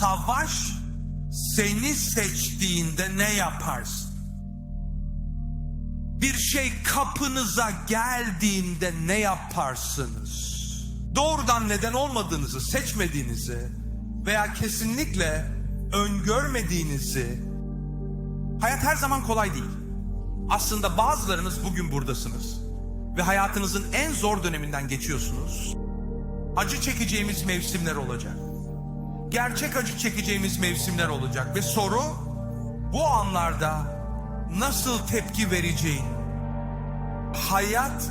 Savaş seni seçtiğinde ne yaparsın? Bir şey kapınıza geldiğinde ne yaparsınız? Doğrudan neden olmadığınızı, seçmediğinizi veya kesinlikle öngörmediğinizi hayat her zaman kolay değil. Aslında bazılarınız bugün buradasınız ve hayatınızın en zor döneminden geçiyorsunuz. Acı çekeceğimiz mevsimler olacak. Gerçek acı çekeceğimiz mevsimler olacak ve soru bu anlarda nasıl tepki vereceğin. Hayat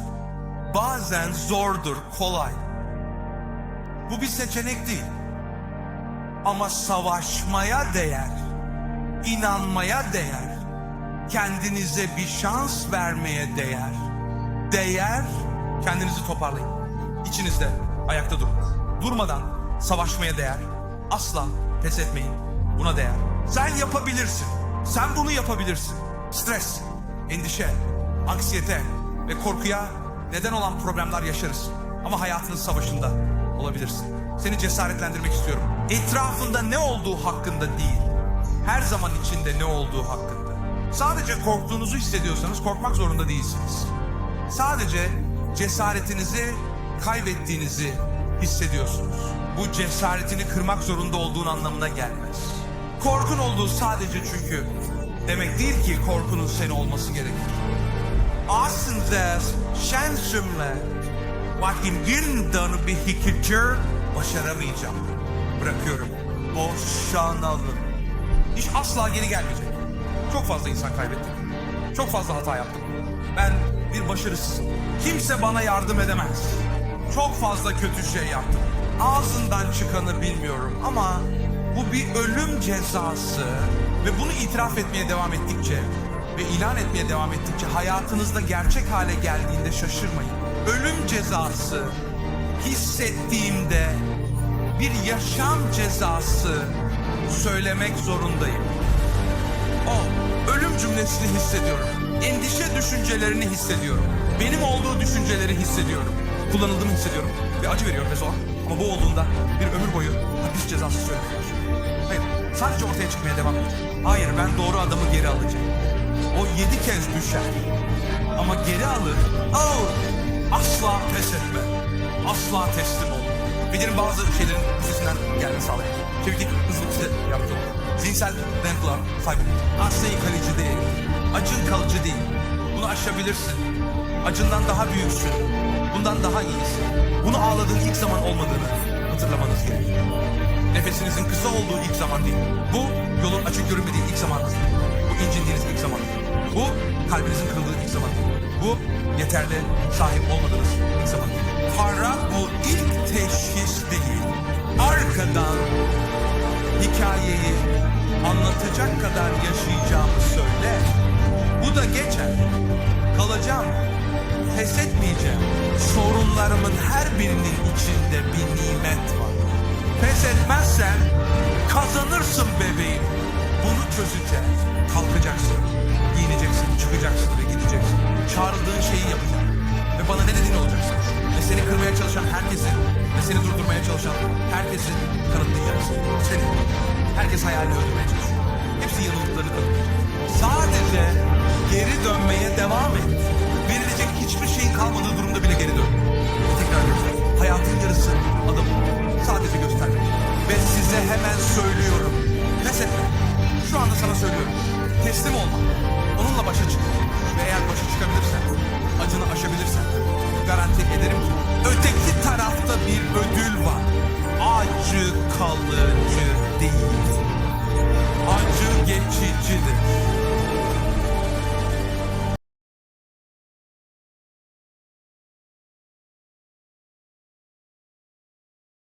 bazen zordur, kolay. Bu bir seçenek değil. Ama savaşmaya değer, inanmaya değer, kendinize bir şans vermeye değer. Değer, kendinizi toparlayın. İçinizde ayakta durun. Durmadan savaşmaya değer. Asla pes etmeyin. Buna değer. Sen yapabilirsin. Sen bunu yapabilirsin. Stres, endişe, anksiyete ve korkuya neden olan problemler yaşarız. Ama hayatının savaşında olabilirsin. Seni cesaretlendirmek istiyorum. Etrafında ne olduğu hakkında değil. Her zaman içinde ne olduğu hakkında. Sadece korktuğunuzu hissediyorsanız korkmak zorunda değilsiniz. Sadece cesaretinizi kaybettiğinizi hissediyorsunuz. Bu cesaretini kırmak zorunda olduğun anlamına gelmez. Korkun olduğu sadece çünkü demek değil ki korkunun seni olması gerekir. Aslında şansımla vaktim girmeden bir hikaye başaramayacağım. Bırakıyorum. Boşanalım. İş asla geri gelmeyecek. Çok fazla insan kaybettim. Çok fazla hata yaptım. Ben bir başarısızım. Kimse bana yardım edemez. Çok fazla kötü şey yaptım. Ağzından çıkanı bilmiyorum ama bu bir ölüm cezası ve bunu itiraf etmeye devam ettikçe ve ilan etmeye devam ettikçe hayatınızda gerçek hale geldiğinde şaşırmayın. Ölüm cezası hissettiğimde bir yaşam cezası söylemek zorundayım. O ölüm cümlesini hissediyorum. Endişe düşüncelerini hissediyorum. Benim olduğu düşünceleri hissediyorum. Kullanıldığımı hissediyorum ve acı veriyor ve zor. Ama bu olduğunda bir ömür boyu hapis cezası başlıyorum. Hayır, sadece ortaya çıkmaya devam edeceğim. Hayır, ben doğru adamı geri alacağım. O yedi kez düşer. Ama geri alır. Oh, asla pes etme. Asla teslim ol. Bilirim bazı şeylerin üstesinden gelmeni sağlayın. Çeviklik, hızlı size yardımcı olur. Zihinsel dayanıklılar sahip olun. Yıkayıcı değil. Acın kalıcı değil. Bunu aşabilirsin. Acından daha büyüksün. Bundan daha iyisin. Bunu ağladığın ilk zaman olmadığını hatırlamanız gerekiyor. Nefesinizin kısa olduğu ilk zaman değil. Bu yolun açık görünmediği ilk zaman değil. Bu incindiğiniz ilk zaman değil. Bu kalbinizin kırıldığı ilk zaman değil. Bu yeterli sahip olmadığınız ilk zaman değil. Para bu ilk teşhis değil. Arkadan hikayeyi anlatacak kadar yaşayacağımı söyle. Bu da geçer. Kalacağım. Pes etmeyeceğim. Sorunlarımın her birinin içinde bir nimet var. Pes etmezsen kazanırsın bebeğim. Bunu çözeceğiz. Kalkacaksın, giyineceksin, çıkacaksın ve gideceksin. Çağrıldığın şeyi yapacaksın. Ve bana ne dediğini olacaksın. Ve seni kırmaya çalışan herkesi ve seni durdurmaya çalışan herkesi kanıtlayacaksın. Seni. Herkes hayalini öldürmeye çalışıyor. Hepsi yanıldıklarını kanıtlayacak. Sadece geri dönmeye devam et. Verilecek hiçbir şeyin kalmadığı durumda bile geri dön. Ve tekrar göster. Hayatın yarısı adım. Sadece göstermek. Ve size hemen söylüyorum. Pes etme. Şu anda sana söylüyorum. Teslim olma.